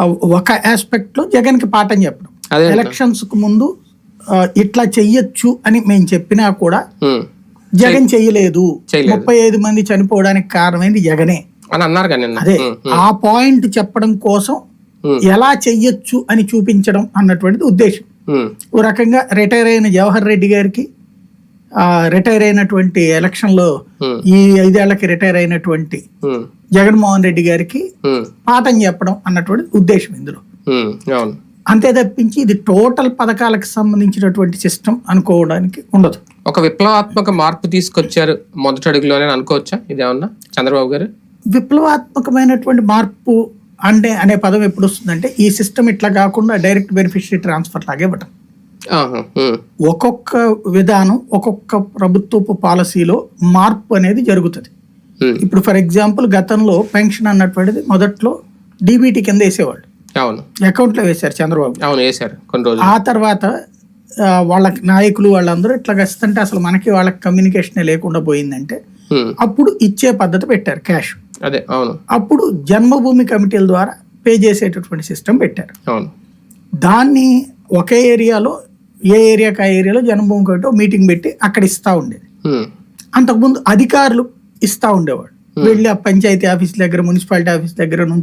ఒక ఆస్పెక్ట్లో జగన్కి పాఠం చెప్పడం. అదే ఎలక్షన్స్కు ముందు ఇట్లా చెయ్యొచ్చు అని మేము చెప్పినా కూడా. జగన్ చెయ్యలేదు. చేయలేదు. ముప్పై ఐదు మంది చనిపోవడానికి కారణమైంది జగనే. అని అన్నారు అదే. ఆ పాయింట్ చెప్పడం కోసం ఎలా చెయ్యొచ్చు అని చూపించడం అన్నటువంటిది ఉద్దేశం. ఓ రకంగా రిటైర్ అయిన జవహర్ రెడ్డి గారికి రిటైర్ అయినటువంటి ఎలక్షన్లో ఈ ఐదేళ్ళకి రిటైర్ అయినటువంటి జగన్మోహన్ రెడ్డి గారికి పాఠం చెప్పడం అన్నటువంటి ఉద్దేశం ఇందులో. అంతే తప్పించి ఇది టోటల్ పథకాలకు సంబంధించినటువంటి సిస్టమ్ అనుకోవడానికి ఉండదు. ఒక విప్లవాత్మక మార్పు తీసుకొచ్చారు మొదటి అడుగులోనే అనుకోవచ్చా? ఇదేమన్నా? చంద్రబాబు గారు? విప్లవాత్మకమైనటువంటి మార్పు అంటే అనే పదం ఎప్పుడు వస్తుందంటే ఈ సిస్టమ్ ఇట్లా కాకుండా డైరెక్ట్ బెనిఫిషరీ ట్రాన్స్ఫర్ లాగా ఇవ్వటం. ఒక్కొక్క విధానం ఒక్కొక్క ప్రభుత్వపు పాలసీలో మార్పు అనేది జరుగుతుంది. ఇప్పుడు ఫర్ ఎగ్జాంపుల్ గతంలో పెన్షన్ అన్నటువంటిది మొదట్లో డీబీటీ కింద వేసేవాళ్ళు. అవును. అకౌంట్లో వేశారు చంద్రబాబు. అవును వేశారు కొన్ని రోజులు. ఆ తర్వాత వాళ్ళ నాయకులు వాళ్ళందరూ ఇట్లా వస్తుంటే అసలు మనకి వాళ్ళకి కమ్యూనికేషన్ లేకుండా పోయిందంటే అప్పుడు ఇచ్చే పద్ధతి పెట్టారు క్యాష్. అదే అవును. అప్పుడు జన్మభూమి కమిటీల ద్వారా పే చేసేటటువంటి సిస్టమ్ పెట్టారు. అవును. దాన్ని ఒకే ఏరియాలో ఏ ఏరియాకి ఆ ఏరియాలో జన్మభూమి కమిటీ ఒక మీటింగ్ పెట్టి అక్కడ ఇస్తా ఉండేది. అంతకుముందు అధికారులు ఇస్తా ఉండేవాడు వెళ్ళి ఆ పంచాయతీ ఆఫీస్ దగ్గర మున్సిపాలిటీ ఆఫీస్ దగ్గర నుంచి